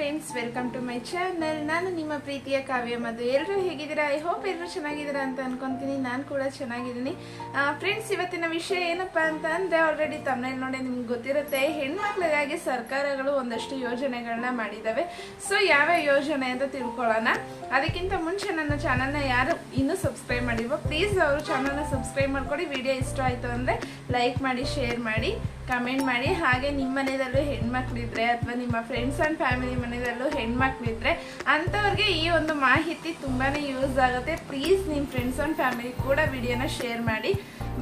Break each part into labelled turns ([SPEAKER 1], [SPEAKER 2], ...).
[SPEAKER 1] Friends welcome to my channel ನಾನು ನಿಮ್ಮ ಪ್ರೀತಿಯ ಕಾವ್ಯ ಮಧು. ಎಲ್ಲರೂ ಹೇಗಿದ್ದೀರಾ? ಐ ಹೋಪ್ ಎಲ್ಲರೂ ಚೆನ್ನಾಗಿದ್ದೀರಾ ಅಂತ ಅನ್ಕೊಂತೀನಿ. ನಾನು ಕೂಡ ಚೆನ್ನಾಗಿದ್ದೀನಿ. ಫ್ರೆಂಡ್ಸ್ ಇವತ್ತಿನ ವಿಷಯ ಏನಪ್ಪ ಅಂತ ಅಂದರೆ ಆಲ್ರೆಡಿ ತಮ್ಮನೇಲಿ ನೋಡಿ ನಿಮ್ಗೆ ಗೊತ್ತಿರುತ್ತೆ. ಹೆಣ್ಮಕ್ಳಿಗಾಗಿ ಸರ್ಕಾರಗಳು ಒಂದಷ್ಟು ಯೋಜನೆಗಳನ್ನ ಮಾಡಿದ್ದಾವೆ ಸೊ ಯಾವ ಯೋಜನೆ ಅಂತ ತಿಳ್ಕೊಳ್ಳೋಣ. ಅದಕ್ಕಿಂತ ಮುಂಚೆ ನನ್ನ ಚಾನಲ್ನ ಯಾರು ಇನ್ನೂ ಸಬ್ಸ್ಕ್ರೈಬ್ ಮಾಡಿಲ್ವೋ ಪ್ಲೀಸ್ ಅವರು ಚಾನಲ್ನ ಸಬ್ಸ್ಕ್ರೈಬ್ ಮಾಡ್ಕೊಡಿ. ವಿಡಿಯೋ ಇಷ್ಟ ಆಯಿತು ಅಂದರೆ ಲೈಕ್ ಮಾಡಿ ಶೇರ್ ಮಾಡಿ ಕಮೆಂಟ್ ಮಾಡಿ. ಹಾಗೆ ನಿಮ್ಮ ಮನೆಯಲ್ಲೂ ಹೆಣ್ಮಕ್ಳಿದ್ರೆ ಅಥವಾ ನಿಮ್ಮ ಫ್ರೆಂಡ್ಸ್ ಆ್ಯಂಡ್ ಫ್ಯಾಮಿಲಿ ಮನೆಯಲ್ಲೂ ಹೆಣ್ಮಕ್ಳಿದ್ರೆ ಅಂಥವ್ರಿಗೆ ಈ ಒಂದು ಮಾಹಿತಿ ತುಂಬಾ ಯೂಸ್ ಆಗುತ್ತೆ. ಪ್ಲೀಸ್ ನಿಮ್ಮ ಫ್ರೆಂಡ್ಸ್ ಆ್ಯಂಡ್ ಫ್ಯಾಮಿಲಿ ಕೂಡ ವಿಡಿಯೋನ ಶೇರ್ ಮಾಡಿ.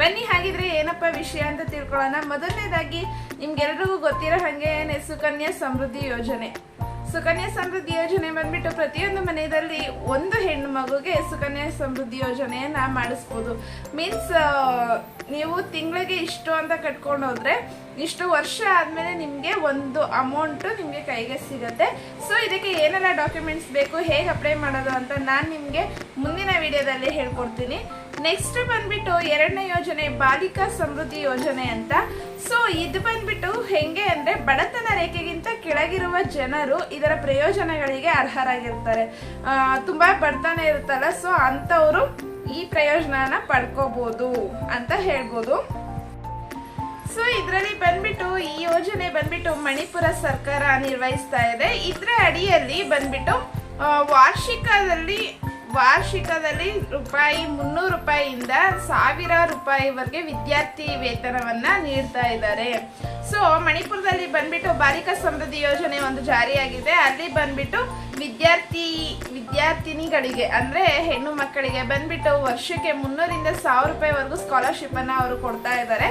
[SPEAKER 1] ಬನ್ನಿ, ಹಾಗಿದ್ರೆ ಏನಪ್ಪ ವಿಷಯ ಅಂತ ತಿಳ್ಕೊಳ್ಳೋಣ. ಮೊದಲನೇದಾಗಿ ನಿಮ್ಗೆಲ್ರಿಗೂ ಗೊತ್ತಿರೋ ಹಾಗೆ ಸುಕನ್ಯಾ ಸಮೃದ್ಧಿ ಯೋಜನೆ. ಸುಕನ್ಯಾ ಸಮೃದ್ಧಿ ಯೋಜನೆ ಬಂದ್ಬಿಟ್ಟು ಪ್ರತಿಯೊಂದು ಮನೆಯಲ್ಲಿ ಒಂದು ಹೆಣ್ಣು ಮಗುಗೆ ಸುಕನ್ಯಾ ಸಮೃದ್ಧಿ ಯೋಜನೆಯನ್ನ ಮಾಡಿಸ್ಬೋದು. ಮೀನ್ಸ್ ನೀವು ತಿಂಗಳಿಗೆ ಇಷ್ಟು ಅಂತ ಕಟ್ಕೊಂಡು ಹೋದ್ರೆ ಇಷ್ಟು ವರ್ಷ ಆದ್ಮೇಲೆ ನಿಮಗೆ ಒಂದು ಅಮೌಂಟ್ ನಿಮಗೆ ಕೈಗೆ ಸಿಗುತ್ತೆ. ಸೊ ಇದಕ್ಕೆ ಏನೆಲ್ಲ ಡಾಕ್ಯುಮೆಂಟ್ಸ್ ಬೇಕು, ಹೇಗೆ ಅಪ್ಲೈ ಮಾಡೋದು ಅಂತ ನಾನು ನಿಮಗೆ ಮುಂದಿನ ವಿಡಿಯೋದಲ್ಲಿ ಹೇಳ್ಕೊಡ್ತೀನಿ. ನೆಕ್ಸ್ಟ್ ಬಂದ್ಬಿಟ್ಟು ಎರಡನೇ ಯೋಜನೆ, ಬಾಲಿಕಾ ಸಮೃದ್ಧಿ ಯೋಜನೆ ಅಂತ. ಸೊ ಇದು ಬಂದ್ಬಿಟ್ಟು ಹೆಂಗೆ ಅಂದ್ರೆ ಬಡತನ ರೇಖೆಗಿಂತ ಕೆಳಗಿರುವ ಜನರು ಇದರ ಪ್ರಯೋಜನಗಳಿಗೆ ಅರ್ಹರಾಗಿರ್ತಾರೆ. ತುಂಬಾ ಬಡತನ ಇರುತ್ತಲ್ಲ ಸೊ ಅಂತವರು ಈ ಪ್ರಯೋಜನನ ಪಡ್ಕೋಬಹುದು ಅಂತ ಹೇಳ್ಬೋದು. ಸೊ ಇದರಲ್ಲಿ ಬಂದ್ಬಿಟ್ಟು, ಈ ಯೋಜನೆ ಬಂದ್ಬಿಟ್ಟು ಮಣಿಪುರ ಸರ್ಕಾರ ನಿರ್ವಹಿಸ್ತಾ ಇದೆ. ಇದರ ಅಡಿಯಲ್ಲಿ ಬಂದ್ಬಿಟ್ಟು ವಾರ್ಷಿಕದಲ್ಲಿ ವಾರ್ಷಿಕದಲ್ಲಿ ರೂಪಾಯಿ ಮುನ್ನೂರು ರೂಪಾಯಿಯಿಂದ ಸಾವಿರ ರೂಪಾಯಿವರೆಗೆ ವಿದ್ಯಾರ್ಥಿ ವೇತನವನ್ನ ನೀಡ್ತಾ ಇದ್ದಾರೆ. ಸೊ ಮಣಿಪುರದಲ್ಲಿ ಬಂದ್ಬಿಟ್ಟು ಬಾಲಿಕಾ ಸಮೃದ್ಧಿ ಯೋಜನೆ ಒಂದು ಜಾರಿಯಾಗಿದೆ. ಅಲ್ಲಿ ಬಂದ್ಬಿಟ್ಟು ವಿದ್ಯಾರ್ಥಿ, ವಿದ್ಯಾರ್ಥಿನಿಗಳಿಗೆ ಅಂದ್ರೆ ಹೆಣ್ಣು ಮಕ್ಕಳಿಗೆ ಬಂದ್ಬಿಟ್ಟು ವರ್ಷಕ್ಕೆ ಮುನ್ನೂರಿಂದ ಸಾವಿರ ರೂಪಾಯಿವರೆಗೂ ಸ್ಕಾಲರ್ಶಿಪ್ ಅನ್ನ ಅವರು ಕೊಡ್ತಾ ಇದ್ದಾರೆ.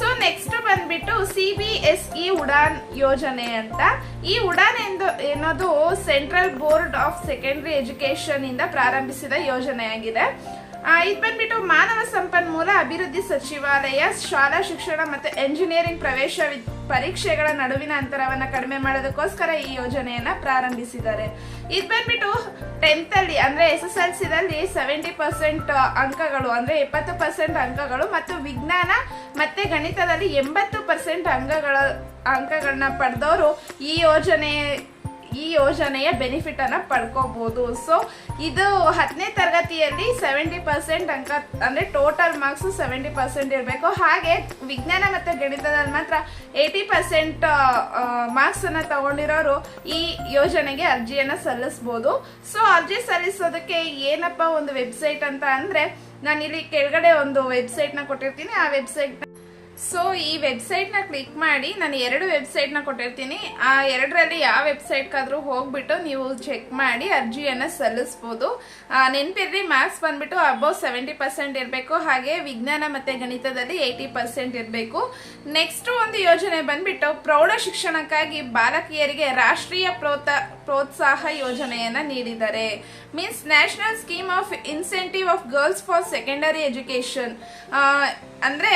[SPEAKER 1] ಸೊ ನೆಕ್ಸ್ಟ್ ಬಂದ್ಬಿಟ್ಟು C B S E Udaan ಯೋಜನೆ ಅಂತ. ಈ ಉಡಾನ್ ಎಂದು ಏನೋದು central board of secondary education ಇಂದ ಪ್ರಾರಂಭಿಸಿದ ಯೋಜನೆಯಾಗಿದೆ. ಇದು ಬಂದ್ಬಿಟ್ಟು ಮಾನವ ಸಂಪನ್ಮೂಲ ಅಭಿವೃದ್ಧಿ ಸಚಿವಾಲಯ, ಶಾಲಾ ಶಿಕ್ಷಣ ಮತ್ತು ಎಂಜಿನಿಯರಿಂಗ್ ಪ್ರವೇಶ ಪರೀಕ್ಷೆಗಳ ನಡುವಿನ ಅಂತರವನ್ನು ಕಡಿಮೆ ಮಾಡೋದಕ್ಕೋಸ್ಕರ ಈ ಯೋಜನೆಯನ್ನು ಪ್ರಾರಂಭಿಸಿದ್ದಾರೆ. ಇದು ಬಂದ್ಬಿಟ್ಟು ಟೆಂತಲ್ಲಿ ಅಂದ್ರೆ ಎಸ್ ಎಸ್ ಎಲ್ ಸಿದಲ್ಲಿ ಸೆವೆಂಟಿ ಪರ್ಸೆಂಟ್ ಅಂಕಗಳು ಅಂದರೆ ಎಪ್ಪತ್ತು ಪರ್ಸೆಂಟ್ ಅಂಕಗಳು ಮತ್ತು ವಿಜ್ಞಾನ ಮತ್ತು ಗಣಿತದಲ್ಲಿ ಎಂಬತ್ತು ಪರ್ಸೆಂಟ್ ಅಂಕಗಳ, ಅಂಕಗಳನ್ನ ಪಡೆದವರು ಈ ಯೋಜನೆ ಈ ಯೋಜನೆಯ ಬೆನಿಫಿಟ್ ಅನ್ನ ಪಡ್ಕೋಬಹುದು ಸೊ ಇದು ಹತ್ತನೇ ತರಗತಿಯಲ್ಲಿ ಸೆವೆಂಟಿ ಪರ್ಸೆಂಟ್ ಅಂಕ, ಅಂದ್ರೆ ಟೋಟಲ್ ಮಾರ್ಕ್ಸ್ ಸೆವೆಂಟಿ ಪರ್ಸೆಂಟ್ ಇರಬೇಕು. ಹಾಗೆ ವಿಜ್ಞಾನ ಮತ್ತು ಗಣಿತದಲ್ಲಿ ಮಾತ್ರ ಏಯ್ಟಿ ಪರ್ಸೆಂಟ್ ಮಾರ್ಕ್ಸ್ ಅನ್ನ ತಗೊಂಡಿರೋರು ಈ ಯೋಜನೆಗೆ ಅರ್ಜಿಯನ್ನ ಸಲ್ಲಿಸಬಹುದು ಸೊ ಅರ್ಜಿ ಸಲ್ಲಿಸೋದಕ್ಕೆ ಏನಪ್ಪ ಒಂದು ವೆಬ್ಸೈಟ್ ಅಂತ ಅಂದ್ರೆ ಇಲ್ಲಿ ಕೆಳಗಡೆ ಒಂದು ವೆಬ್ಸೈಟ್ನ ಕೊಟ್ಟಿರ್ತೀನಿ. ಆ ವೆಬ್ಸೈಟ್ ಸೊ ಈ ವೆಬ್ಸೈಟ್ನ ಕ್ಲಿಕ್ ಮಾಡಿ ನಾನು ಎರಡು ವೆಬ್ಸೈಟ್ನ ಕೊಟ್ಟಿರ್ತೀನಿ. ಆ ಎರಡರಲ್ಲಿ ಯಾವ ವೆಬ್ಸೈಟ್ ಕಾದ್ರೂ ಹೋಗ್ಬಿಟ್ಟು ನೀವು ಚೆಕ್ ಮಾಡಿ, ಅರ್ಜಿಯನ್ನ ಸಲ್ಲಿಸಬಹುದು ನೆನ್ಪಿರ್ರಿ ಮ್ಯಾಥ್ಸ್ ಬಂದ್ಬಿಟ್ಟು ಅಬೌವ್ ಸೆವೆಂಟಿ ಪರ್ಸೆಂಟ್ ಇರಬೇಕು. ಹಾಗೆ ವಿಜ್ಞಾನ ಮತ್ತೆ ಗಣಿತದಲ್ಲಿ ಏಯ್ಟಿ ಪರ್ಸೆಂಟ್ ಇರಬೇಕು. ನೆಕ್ಸ್ಟ್ ಒಂದು ಯೋಜನೆ ಬಂದ್ಬಿಟ್ಟು ಪ್ರೌಢ ಶಿಕ್ಷಣಕ್ಕಾಗಿ ಬಾಲಕಿಯರಿಗೆ ರಾಷ್ಟ್ರೀಯ ಪ್ರೋತ, ಪ್ರೋತ್ಸಾಹ ಯೋಜನೆಯನ್ನ ನೀಡಿದ್ದಾರೆ. Means national scheme of incentive of girls for secondary education ಅಂದ್ರೆ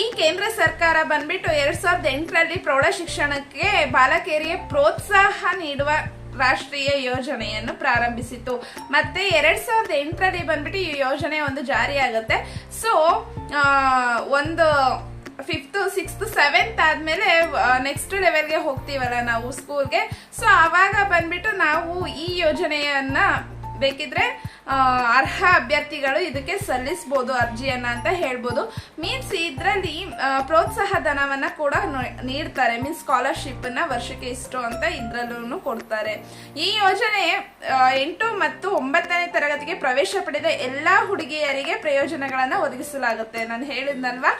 [SPEAKER 1] ಈ ಕೇಂದ್ರ ಸರ್ಕಾರ ಬಂದ್ಬಿಟ್ಟು ಎರಡ್ ಸಾವಿರದ ಎಂಟರಲ್ಲಿ ಪ್ರೌಢ ಶಿಕ್ಷಣಕ್ಕೆ ಬಾಲಕಿಯರಿಗೆ ಪ್ರೋತ್ಸಾಹ ನೀಡುವ ರಾಷ್ಟ್ರೀಯ ಯೋಜನೆಯನ್ನು ಪ್ರಾರಂಭಿಸಿತು ಮತ್ತೆ ಎರಡ್ ಸಾವಿರದ ಎಂಟರಲ್ಲಿ ಬಂದ್ಬಿಟ್ಟು ಈ ಯೋಜನೆ ಒಂದು ಜಾರಿಯಾಗುತ್ತೆ. ಸೊ ಒಂದು ಫಿಫ್ತ್ ಸಿಕ್ಸ್ತ್ ಸೆವೆಂತ್ ಆದ್ಮೇಲೆ ನೆಕ್ಸ್ಟ್ ಲೆವೆಲ್ಗೆ ಹೋಗ್ತೀವಲ್ಲ ನಾವು ಸ್ಕೂಲ್ಗೆ ಸೊ ಆವಾಗ ಬಂದ್ಬಿಟ್ಟು ನಾವು ಈ ಯೋಜನೆಯನ್ನ ಬೇಕಿದ್ರೆ ಅರ್ಹ ಅಭ್ಯರ್ಥಿಗಳು ಇದಕ್ಕೆ ಸಲ್ಲಿಸಬಹುದು ಅರ್ಜಿಯನ್ನ ಅಂತ ಹೇಳ್ಬೋದು. ಮೀನ್ಸ್ ಇದರಲ್ಲಿ ಪ್ರೋತ್ಸಾಹ ಧನವನ್ನ ಕೂಡ ನೀಡ್ತಾರೆ. ಮೀನ್ಸ್ ಸ್ಕಾಲರ್ಶಿಪ್ ಅನ್ನ ವರ್ಷಕ್ಕೆ ಇಷ್ಟು ಅಂತ ಇದ್ರಲ್ಲೂ ಕೊಡ್ತಾರೆ. ಈ ಯೋಜನೆ ಎಂಟು ಮತ್ತು ಒಂಬತ್ತನೇ ತರಗತಿಗೆ ಪ್ರವೇಶ ಪಡೆದ ಎಲ್ಲಾ ಹುಡುಗಿಯರಿಗೆ ಪ್ರಯೋಜನಗಳನ್ನ ಒದಗಿಸಲಾಗುತ್ತೆ. ನಾನು ಹೇಳಿದ್ನಲ್ವಾ?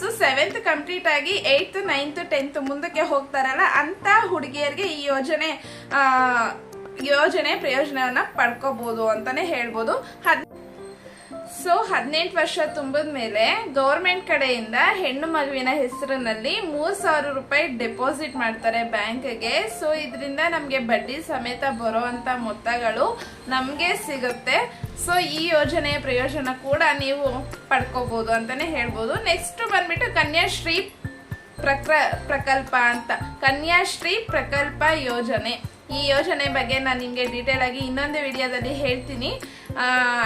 [SPEAKER 1] ಸೊ ಸೆವೆಂತ್ ಕಂಪ್ಲೀಟ್ ಆಗಿ ಏಯ್ತ್ ನೈನ್ತ್ ಟೆಂತ್ ಮುಂದಕ್ಕೆ ಹೋಗ್ತಾರಲ್ಲ, ಅಂತ ಹುಡುಗಿಯರಿಗೆ ಈ ಯೋಜನೆ ಯೋಜನೆ ಪ್ರಯೋಜನವನ್ನ ಪಡ್ಕೋಬಹುದು ಅಂತಾನೆ ಹೇಳ್ಬೋದು. ಹದ್ ಸೊ ಹದಿನೆಂಟು ವರ್ಷ ತುಂಬಿದ ಮೇಲೆ ಗೌರ್ಮೆಂಟ್ ಕಡೆಯಿಂದ ಹೆಣ್ಣು ಮಗುವಿನ ಹೆಸರಿನಲ್ಲಿ ಮೂರ್ ಸಾವಿರ ರೂಪಾಯಿ ಡೆಪಾಸಿಟ್ ಮಾಡ್ತಾರೆ ಬ್ಯಾಂಕ್ಗೆ. ಸೊ ಇದರಿಂದ ನಮಗೆ ಬಡ್ಡಿ ಸಮೇತ ಬರುವಂತ ಮೊತ್ತಗಳು ನಮಗೆ ಸಿಗುತ್ತೆ. ಸೊ ಈ ಯೋಜನೆಯ ಪ್ರಯೋಜನ ಕೂಡ ನೀವು ಪಡ್ಕೋಬಹುದು ಅಂತಾನೆ ಹೇಳ್ಬೋದು. ನೆಕ್ಸ್ಟ್ ಬಂದ್ಬಿಟ್ಟು ಕನ್ಯಾಶ್ರೀ ಪ್ರಕ್ರ ಪ್ರಕಲ್ಪ ಅಂತ. ಕನ್ಯಾಶ್ರೀ ಪ್ರಕಲ್ಪ ಯೋಜನೆ. ಈ ಯೋಜನೆ ಬಗ್ಗೆ ನಾನು ನಿಮಗೆ ಡೀಟೇಲ್ ಆಗಿ ಇನ್ನೊಂದು ವಿಡಿಯೋದಲ್ಲಿ ಹೇಳ್ತೀನಿ.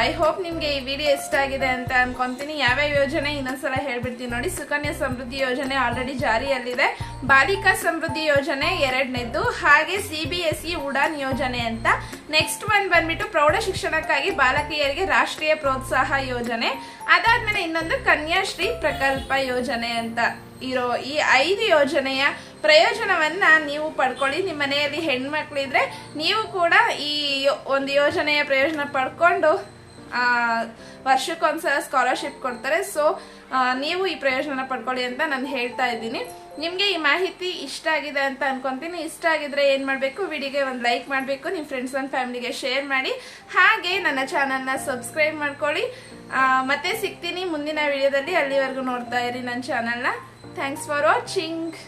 [SPEAKER 1] ಐ ಹೋಪ್ ನಿಮಗೆ ಈ ವಿಡಿಯೋ ಇಷ್ಟ ಆಗಿದೆ ಅಂತ ಅನ್ಕೊಂತೀನಿ. ಯಾವ್ಯಾವ ಯೋಜನೆ ಇನ್ನೊಂದ್ಸಲ ಹೇಳ್ಬಿಡ್ತೀನಿ ನೋಡಿ. ಸುಕನ್ಯಾ ಸಮೃದ್ಧಿ ಯೋಜನೆ ಆಲ್ರೆಡಿ ಜಾರಿಯಲ್ಲಿದೆ. ಬಾಲಿಕಾ ಸಮೃದ್ಧಿ ಯೋಜನೆ ಎರಡನೇದ್ದು. ಹಾಗೆ C B S E Udaan ಯೋಜನೆ ಅಂತ. ನೆಕ್ಸ್ಟ್ ಒನ್ ಬಂದ್ಬಿಟ್ಟು ಪ್ರೌಢ ಶಿಕ್ಷಣಕ್ಕಾಗಿ ಬಾಲಕಿಯರಿಗೆ ರಾಷ್ಟ್ರೀಯ ಪ್ರೋತ್ಸಾಹ ಯೋಜನೆ. ಅದಾದ್ಮೇಲೆ ಇನ್ನೊಂದು ಕನ್ಯಾಶ್ರೀ ಪ್ರಕಲ್ಪ ಯೋಜನೆ ಅಂತ ಇರೋ ಈ ಐದು ಯೋಜನೆಯ ಪ್ರಯೋಜನವನ್ನ ನೀವು ಪಡ್ಕೊಳ್ಳಿ. ನಿಮ್ಮ ಮನೆಯಲ್ಲಿ ಹೆಣ್ಮಕ್ಳಿದ್ರೆ ನೀವು ಕೂಡ ಈ ಒಂದು ಯೋಜನೆಯ ಪ್ರಯೋಜನ ಪಡ್ಕೊಂಡು ವರ್ಷಕ್ಕೊಂದ್ಸಲ ಸ್ಕಾಲರ್ಶಿಪ್ ಕೊಡ್ತಾರೆ. ಸೊ ನೀವು ಈ ಪ್ರಯೋಜನ ಪಡ್ಕೊಳ್ಳಿ ಅಂತ ನಾನು ಹೇಳ್ತಾ ಇದ್ದೀನಿ. ನಿಮಗೆ ಈ ಮಾಹಿತಿ ಇಷ್ಟ ಆಗಿದೆ ಅಂತ ಅನ್ಕೊಂತೀನಿ. ಇಷ್ಟ ಆಗಿದ್ರೆ ಏನು ಮಾಡಬೇಕು? ವಿಡಿಯೋಗೆ ಒಂದು ಲೈಕ್ ಮಾಡಬೇಕು. ನಿಮ್ಮ ಫ್ರೆಂಡ್ಸ್ ಆ್ಯಂಡ್ ಫ್ಯಾಮಿಲಿಗೆ ಶೇರ್ ಮಾಡಿ. ಹಾಗೆ ನನ್ನ ಚಾನಲ್ನ ಸಬ್ಸ್ಕ್ರೈಬ್ ಮಾಡ್ಕೊಳ್ಳಿ. ಮತ್ತೆ ಸಿಗ್ತೀನಿ ಮುಂದಿನ ವಿಡಿಯೋದಲ್ಲಿ. ಅಲ್ಲಿವರೆಗೂ ನೋಡ್ತಾ ಇರಿ ನನ್ನ ಚಾನಲ್ನ ಥ್ಯಾಂಕ್ಸ್ ಫಾರ್ ವಾಚಿಂಗ್